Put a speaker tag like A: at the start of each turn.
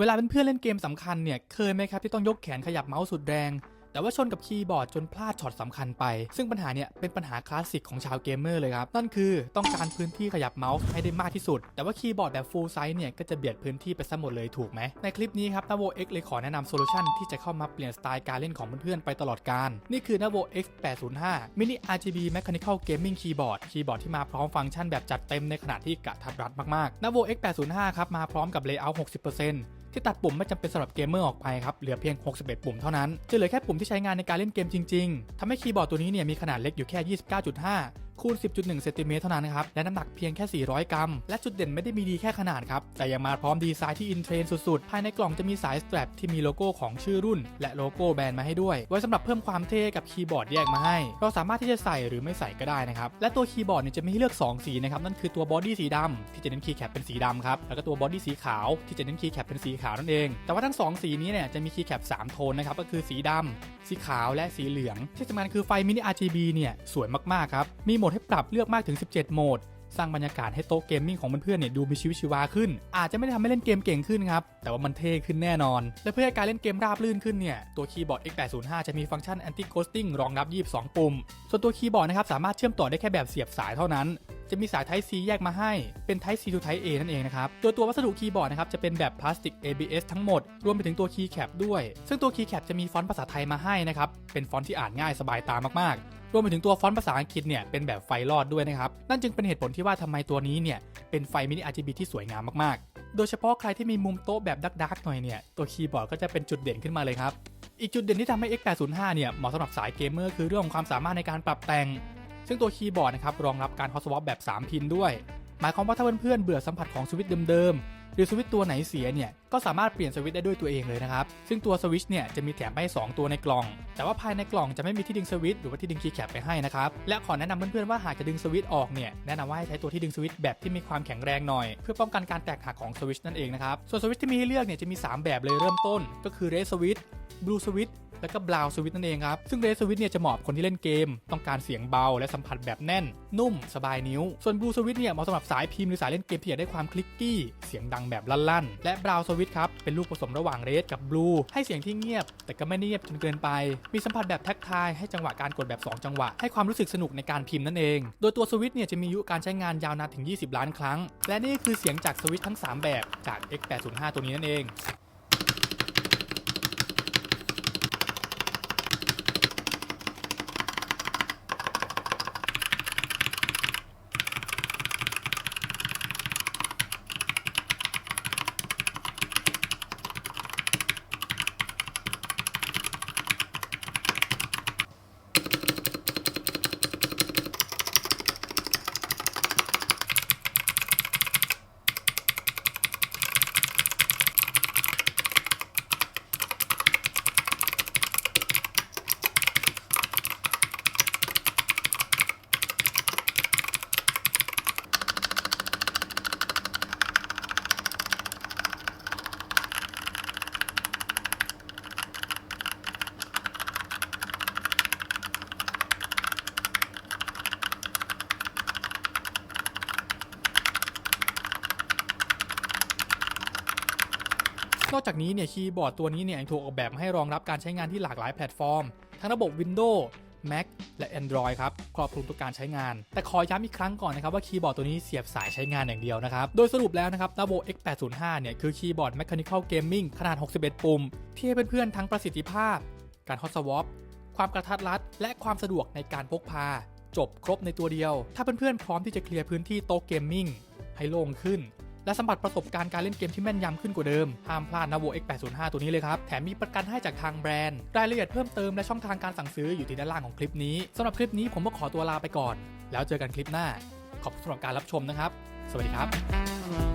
A: เวลาเป็นเพื่อนเล่นเกมสำคัญเนี่ยเคยไหมครับที่ต้องยกแขนขยับเมาส์สุดแรง แต่ว่าชนกับคีย์บอร์ดจนพลาดช็อตสำคัญไป ซึ่งปัญหาเนี่ยเป็นปัญหาคลาสสิกของชาวเกมเมอร์เลยครับ นั่นคือต้องการพื้นที่ขยับเมาส์ให้ได้มากที่สุด แต่ว่าคีย์บอร์ดแบบ full size เนี่ยก็จะเบียดพื้นที่ไปซะหมดเลยถูกไหม ในคลิปนี้ครับ Navo X เลยขอแนะนำโซลูชันที่จะเข้ามาเปลี่ยนสไตล์การเล่นของเพื่อนๆไปตลอดการ นี่คือ Navo X 805 Mini RGB Mechanical Gaming Keyboard คีย์บอร์ดที่มาพร้อมฟังก์ชันแบบจัดเต็มในขณะที่กะทัดรัดมากๆ Navo X 805ครับมาพร้อมกับ Layout 60% ที่ตัดปุ่มไม่จำเป็นสำหรับเกมเมอร์ออกไปครับเหลือเพียง 61 ปุ่มเท่านั้นจะเหลือแค่ปุ่มที่ใช้งานในการเล่นเกมจริง ๆทำให้คีย์บอร์ดตัวนี้เนี่ยมีขนาดเล็กอยู่แค่ 29.5 คูณ 10.1 เซนติเมตรเท่านั้นนะครับ และน้ำหนักเพียงแค่ 400 กรัม และจุดเด่นไม่ได้มีดีแค่ขนาดครับ แต่ยังมาพร้อมดีไซน์ที่อินเทรนด์สุดๆ ภายในกล่องจะมีสายสแตรปที่มีโลโก้ของชื่อรุ่น และโลโก้แบรนด์มาให้ด้วย ไว้สำหรับเพิ่มความเท่กับคีย์บอร์ดแยกมาให้ เราสามารถที่จะใส่หรือไม่ใส่ก็ได้นะครับ และตัวคีย์บอร์ดเนี่ยจะมีให้เลือก 2 สีนะครับ นั่นคือตัวบอดี้สีดำที่จะเน้นคีย์แคปเป็นสีดำครับ แล้วก็ตัวบอดี้สีขาวที่จะเน้นคีย์แคปเป็นสีขาวนั่นเอง แต่ว่าทั้งสองสีนี้เนี่ยจะมีคีย์แคป3โทนนะครับ ก็คือสีดำสีขาวและสีเหลือง ที่สำคัญคือไฟมินิ RGB เนี่ยสวยมากๆครับ มีโหมดให้ปรับเลือกมากถึง 17 โหมด สร้างบรรยากาศให้โต๊ะเกมมิ่งของเพื่อนๆเนี่ยดูมีชีวิตชีวาขึ้น อาจจะไม่ได้ทำให้เล่นเกมเก่งขึ้นครับ แต่ว่ามันเท่ขึ้นแน่นอน และเพื่อให้การเล่นเกมราบลื่นขึ้นเนี่ย ตัวคีย์บอร์ด X805 จะมีฟังก์ชัน anti ghosting รองรับ 22 ปุ่ม ส่วนตัวคีย์บอร์ดนะครับสามารถเชื่อมต่อได้แค่แบบเสียบสายเท่านั้น จะมีสาย Type C แยกมาให้ เป็น Type C to Type A นั่นเองนะครับตัวตัววัสดุคีย์บอร์ดนะครับจะเป็นแบบพลาสติก ABS ทั้งหมด รวมไปถึงตัวคีย์แคปด้วย ซึ่งตัวคีย์แคปจะมีฟอนต์ภาษาไทยมาให้นะครับ เป็นฟอนต์ที่อ่านง่ายสบายตามากๆ รวมไปถึงตัวฟอนต์ภาษาอังกฤษเนี่ยเป็นแบบไฟลอดด้วยนะครับ นั่นจึงเป็นเหตุผลที่ว่าทำไมตัวนี้เนี่ยเป็นไฟมินิ RGB ที่สวยงามมากๆ โดยเฉพาะใครที่มีมุมโต๊ะแบบดักๆหน่อยเนี่ยตัวคีย์บอร์ดก็จะเป็นจุดเด่นขึ้นมาเลยครับอีกจุดเด่นที่ทำให้ X805 เนี่ยเหมาะสำหรับสายเกมเมอร์คือเรื่องของความสามารถในการปรับแต่ง ซึ่งตัวคีย์บอร์ดนะครับรองรับการ hot swap แบบ 3 พินด้วย หมายความว่าถ้าเพื่อนๆเบื่อสัมผัสของสวิตช์เดิมๆหรือสวิตช์ตัวไหนเสียเนี่ยก็สามารถเปลี่ยนสวิตช์ได้ด้วยตัวเองเลยนะครับ ซึ่งตัวสวิตช์เนี่ยจะมีแถมให้ 2 ตัวในกล่อง แต่ว่าภายในกล่องจะไม่มีที่ดึงสวิตช์หรือว่าที่ดึงคีย์แคปไปให้นะครับ และขอแนะนำเพื่อนๆว่าหากจะดึงสวิตช์ออกเนี่ยแนะนำว่าให้ใช้ตัวที่ดึงสวิตช์แบบที่มีความแข็งแรงหน่อย เพื่อป้องกันการแตกหักของสวิตช์นั่นเองนะครับ ส่วนสวิตช์ที่มีให้เลือกเนี่ยจะมี 3 แบบเลยเริ่มต้น ก็คือ red switch blue switch แล้วก็บราวสวิตนั่นเองครับ ซึ่งเรสวิตเนี่ยจะเหมาะคนที่เล่นเกม ต้องการเสียงเบา และสัมผัสแบบแน่น นุ่ม สบายนิ้ว ส่วนบลูสวิตเนี่ยเหมาะสำหรับสายพิมพ์หรือสายเล่นเกมที่อยากได้ความคลิกกี้ เสียงดังแบบลั่นๆ และบราวสวิตครับ เป็นลูกผสมระหว่างเรสกับบลูให้เสียงที่เงียบ แต่ก็ไม่เงียบจนเกินไป มีสัมผัสแบบแท็กทายให้จังหวะการกดแบบ 2 จังหวะ ให้ความรู้สึกสนุกในการพิมพ์นั่นเอง โดยตัวสวิตเนี่ยจะมีอายุการใช้งานยาวนานถึง 20 ล้านครั้ง และนี่คือเสียงจากสวิตทั้งสามแบบจาก X805 ตัวนี้นั่นเอง นอกจากนี้เนี่ยคีย์บอร์ดตัวนี้เนี่ยยังถูกออกแบบมาให้รองรับการใช้งานที่หลากหลายแพลตฟอร์ม ทั้งระบบ Windows Mac และ Android ครับครอบคลุมทุกการใช้งาน แต่ขอย้ำอีกครั้งก่อนนะครับว่าคีย์บอร์ดตัวนี้เสียบสายใช้งานอย่างเดียวนะครับ โดยสรุปแล้วนะครับ Labo X805 เนี่ยคือคีย์บอร์ด Mechanical Gaming ขนาด 61 ปุ่ม ที่ให้เพื่อนๆทั้งประสิทธิภาพ การ Hot Swap ความกระทัดรัด และความสะดวกในการพกพา จบครบในตัวเดียว ถ้าเพื่อนๆพร้อมที่จะเคลียร์พื้นที่โต๊ะเกมมิ่งให้โล่งขึ้น และสัมผัสประสบการณ์การเล่นเกมที่แม่นยำขึ้นกว่าเดิม ห้ามพลาด Navo X805 ตัวนี้เลยครับ แถมมีประกันให้จากทางแบรนด์ รายละเอียดเพิ่มเติมและช่องทางการสั่งซื้ออยู่ที่ด้านล่างของคลิปนี้สำหรับคลิปนี้ผมก็ขอตัวลาไปก่อน แล้วเจอกันคลิปหน้า ขอบคุณสำหรับการรับชมนะครับ สวัสดีครับ